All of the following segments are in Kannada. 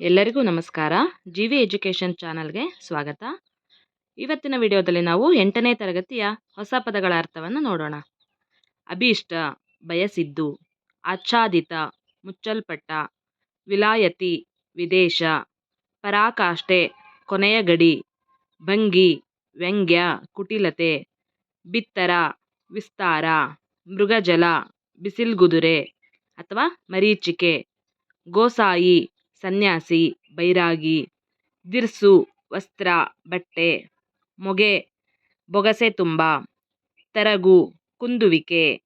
ಎಲ್ಲರಿಗೂ ನಮಸ್ಕಾರ. ಜಿ ವಿ ಎಜುಕೇಷನ್ ಚಾನಲ್ಗೆ ಸ್ವಾಗತ. ಇವತ್ತಿನ ವಿಡಿಯೋದಲ್ಲಿ ನಾವು ಎಂಟನೇ ತರಗತಿಯ ಹೊಸ ಪದಗಳ ಅರ್ಥವನ್ನು ನೋಡೋಣ. ಅಭೀಷ್ಟ, ಬಯಸಿದ್ದು, ಆಚ್ಛಾದಿತ, ಮುಚ್ಚಲ್ಪಟ್ಟ, ವಿಲಾಯತಿ, ವಿದೇಶ, ಪರಾಕಾಷ್ಠೆ, ಕೊನೆಯ ಗಡಿ, ಭಂಗಿ, ವ್ಯಂಗ್ಯ, ಕುಟಿಲತೆ, ಬಿತ್ತರ, ವಿಸ್ತಾರ, ಮೃಗಜಲ, ಬಿಸಿಲ್ಗುದುರೆ ಅಥವಾ ಮರೀಚಿಕೆ, ಗೋಸಾಯಿ ಸನ್ಯಾಸಿ, ಬೈರಾಗಿ ದಿರ್ಸು ವಸ್ತ್ರ, ಬಟ್ಟೆ, ಮೊಗೆ, ಬೊಗಸೆ ತುಂಬ, ತರಗು, ಕುಂದುವಿಕೆ,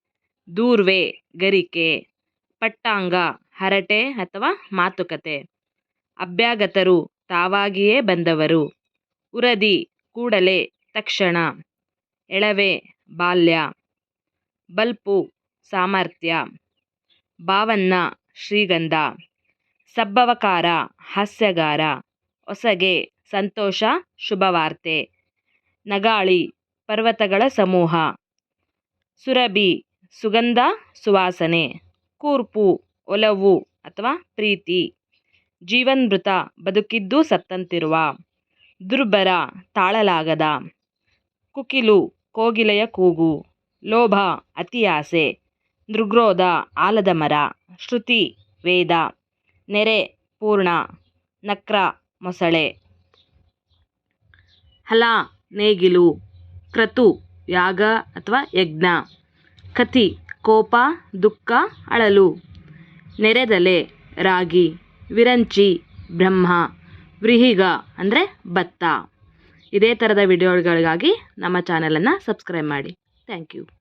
ದೂರ್ವೆ, ಗರಿಕೆ, ಪಟ್ಟಾಂಗ, ಹರಟೆ ಅಥವಾ ಮಾತುಕತೆ. ಅಭ್ಯಾಗತರು ತಾವಾಗಿಯೇ ಬಂದವರು. ಉರದಿ, ಕೂಡಲೇ, ತಕ್ಷಣ. ಎಳವೆ, ಬಾಲ್ಯ. ಬಲ್ಪು, ಸಾಮರ್ಥ್ಯ. ಭಾವನ್ನ, ಶ್ರೀಗಂಧ. ಸಬ್ಬವಕಾರ, ಹಾಸ್ಯಗಾರ, ಹೊಸಗೆ, ಸಂತೋಷ, ಶುಭವಾರ್ತೆ, ನಗಾಳಿ, ಪರ್ವತಗಳ ಸಮೂಹ, ಸುರಭಿ, ಸುಗಂಧ, ಸುವಾಸನೆ, ಕೂರ್ಪು, ಒಲವು ಅಥವಾ ಪ್ರೀತಿ, ಜೀವನ್ಮೃತ, ಬದುಕಿದ್ದು ಸತ್ತಂತಿರುವ, ದುರ್ಬರ, ತಾಳಲಾಗದ, ಕುಕಿಲು, ಕೋಗಿಲೆಯ ಕೂಗು, ಲೋಭ, ಅತಿಯಾಸೆ, ನೃಗ್ರೋಧ, ಆಲದ ಮರ, ಶ್ರುತಿ, ವೇದ. ನೆರೆ, ಪೂರ್ಣ, ನಕ್ರ, ಮೊಸಳೆ. ಹಲ, ನೇಗಿಲು, ಕ್ರತು, ಯಾಗ ಅಥವಾ ಯಜ್ಞ. ಕತಿ ಕೋಪ, ದುಃಖ, ಅಳಲು. ನೆರೆದಲೆ, ರಾಗಿ. ವಿರಂಚಿ, ಬ್ರಹ್ಮ. ವ್ರಿಹಿಗ, ಅಂದರೆ ಭತ್ತ. ಇದೇ ಥರದ ವಿಡಿಯೋಗಳಿಗಾಗಿ ನಮ್ಮ ಚಾನಲನ್ನು ಸಬ್ಸ್ಕ್ರೈಬ್ ಮಾಡಿ. Thank you